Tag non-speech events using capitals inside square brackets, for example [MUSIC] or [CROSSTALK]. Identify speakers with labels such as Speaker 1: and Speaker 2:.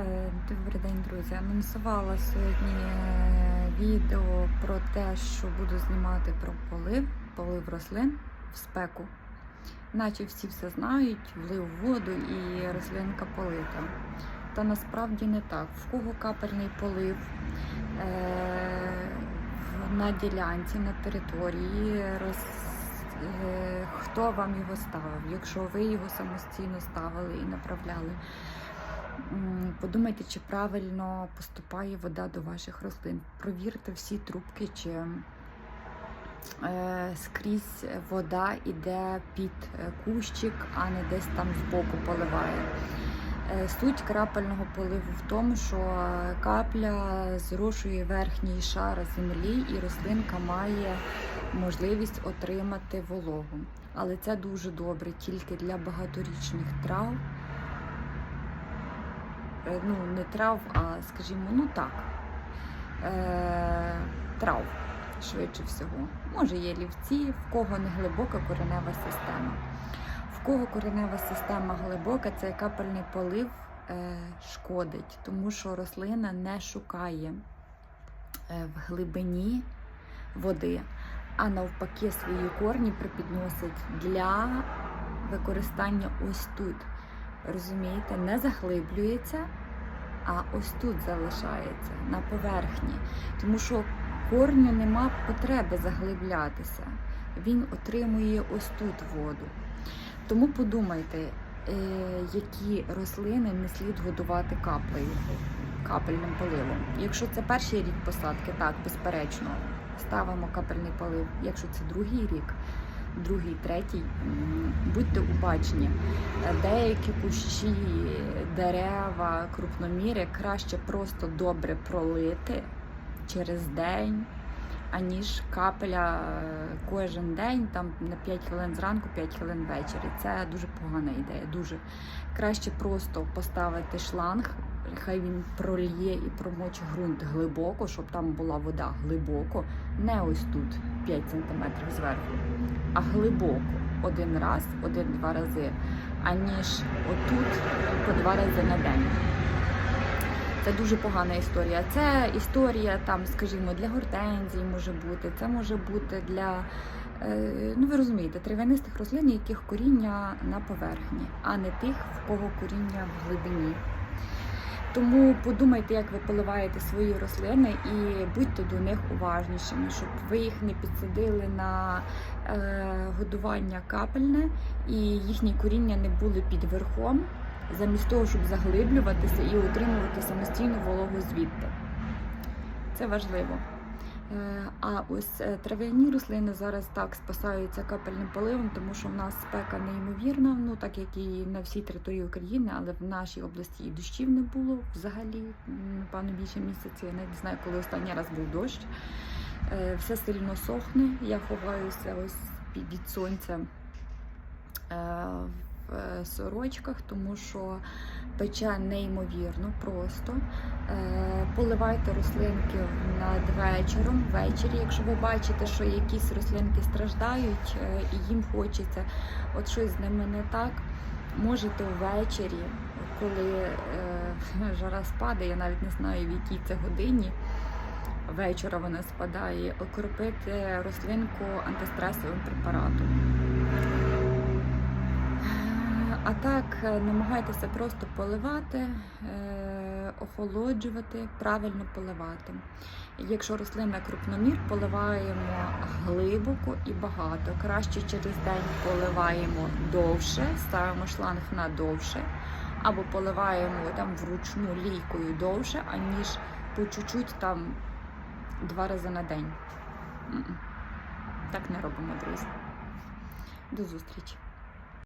Speaker 1: Е, Добрий день, друзі. Анонсувала сьогодні е, відео про те, що буду знімати про полив, полив рослин в спеку. Наче всі все знають, влив воду і рослинка полита. Та насправді не так. В кого капельний полив е, на ділянці, на території, роз, хто вам його ставив, якщо ви його самостійно ставили і направляли. Подумайте, чи правильно поступає вода до ваших рослин. Провірте всі трубки, чи е, скрізь вода йде під е, кущик, а не десь там збоку поливає. Е, Суть крапельного поливу в тому, що капля зрошує верхній шар землі, і рослинка має можливість отримати вологу. Але це дуже добре тільки для багаторічних трав. Е, Ну, не трав, а скажімо, ну так, е, трав, швидше всього. Може, є лівці, в кого не глибока коренева система. В кого коренева система глибока, цей капельний полив е, шкодить, тому що рослина не шукає е, в глибині води, а навпаки свої корні припідносить для використання ось тут. Розумієте, не заглиблюється, а ось тут залишається на поверхні. Тому що корню нема потреби заглиблятися. Він отримує ось тут воду. Тому подумайте, е, які рослини не слід годувати каплею, капельним поливом. Якщо це перший рік посадки, так, безперечно, ставимо капельний полив. Якщо це другий рік, другий, третій, будьте обачні. Деякі кущі, дерева, крупноміри краще просто добре пролити через день, аніж капля е, кожен день, там на 5 хвилин зранку, 5 хвилин ввечері. Це дуже погана ідея. Дуже краще просто поставити шланг. Хай він прольє і промочить ґрунт глибоко, щоб там була вода глибоко, не ось тут 5 см зверху, а глибоко один раз, один-два рази, аніж отут по два рази на день. Це дуже погана історія. Це історія, там, скажімо, для гортензій може бути, це може бути для, е, ну ви розумієте, трав'янистих рослин, яких коріння на поверхні, а не тих, в кого коріння в глибині. Тому подумайте, як ви поливаєте свої рослини, і будьте до них уважнішими, щоб ви їх не підсадили на е, годування капельне і їхні коріння не були під верхом, замість того, щоб заглиблюватися і отримувати самостійну вологу звідти. Це важливо. Е, А ось е, трав'яні рослини зараз так спасаються капельним поливом, тому що в нас спека неймовірна, ну так як і на всій території України, але в нашій області і дощів не було взагалі, напевно, більше місяця. Я навіть не знаю, коли останній раз був дощ. Е, Все сильно сохне. Я ховаюся ось від сонця сорочках, тому що пече неймовірно просто. Е, Поливайте рослинки над вечором, ввечері, якщо ви бачите, що якісь рослинки страждають е, і їм хочеться, от щось з ними не так. Можете ввечері, коли е, [LAUGHS] жара спадає, я навіть не знаю в якій це годині. Вечора вона спадає, окропити рослинку антистресовим препаратом. А так, е, намагайтеся просто поливати, е, охолоджувати, правильно поливати. Якщо рослина крупномір, поливаємо глибоко і багато. Краще через день поливаємо довше, ставимо шланг на довше, або поливаємо там вручну лійкою довше, аніж по чуть-чуть там два рази на день. Так не робимо, друзі. До зустрічі!